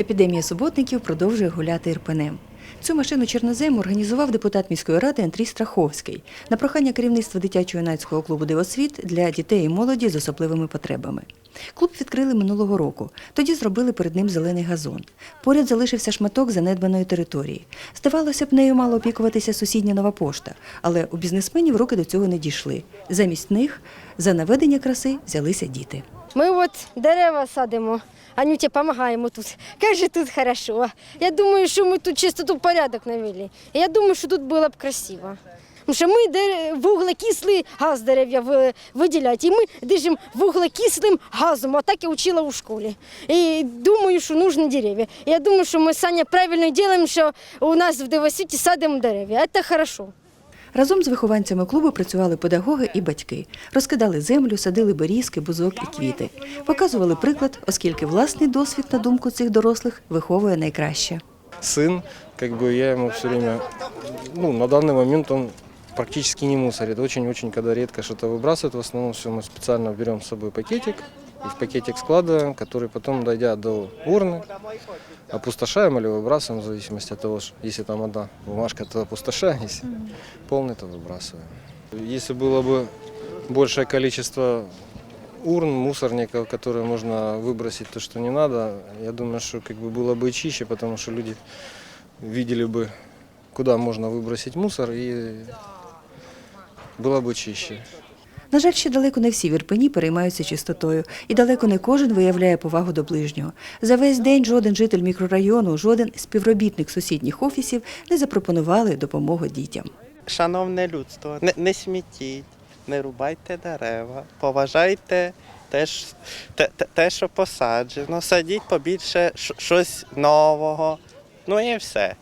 Епідемія суботників продовжує гуляти ірпенем. Цю машину чорнозем організував депутат міської ради Андрій Страховський на прохання керівництва дитячо-юнацького клубу Дивосвіт для дітей і молоді з особливими потребами. Клуб відкрили минулого року. Тоді зробили перед ним зелений газон. Поряд залишився шматок занедбаної території. Здавалося б, нею мала опікуватися сусідня нова пошта, але у бізнесменів руки до цього не дійшли. Замість них за наведення краси взялися діти. Ми от дерева садимо, Анюті допомагаємо тут. Каже, тут хорошо. Я думаю, що ми тут чистоту порядок навели. Я думаю, що тут було б красиво. Тому що ми вуглекислий газ дерев'я ви- виділяють, і ми дишимо вуглекислим газом. Отак я вчила у школі. І думаю, що нужні дерев'я. Я думаю, що ми Саня правильно робимо, що у нас в Девосвіті садимо дерев'я. Це хорошо. Разом з вихованцями клубу працювали педагоги і батьки, розкидали землю, садили берізки, бузок і квіти, показували приклад, оскільки власний досвід, на думку цих дорослих, виховує найкраще. сын, как бы я ему все время, ну, на данный момент он практически не мусорит. Очень-очень, когда редко что-то выбрасывает, в основном все мы специально берем с собой пакетик и в пакетик складываем, который потом, дойдя до урны, опустошаем или выбрасываем, в зависимости от того, ш- если там одна бумажка, то опустошаем, если полный, то выбрасываем. Если было бы большее количество урн, мусорников, которые можно выбросить то, что не надо, я думаю, что как бы было бы и чище, потому что люди видели бы, куда можно выбросить мусор, и было бы чище. На жаль, ще далеко не всі в Ірпені переймаються чистотою, і далеко не кожен виявляє повагу до ближнього. За весь день жоден житель мікрорайону, жоден співробітник сусідніх офісів не запропонували допомогу дітям. Шановне людство, не, не смітіть, не рубайте дерева, поважайте те, те, те, що посаджено, садіть побільше щось нового. Ну і все.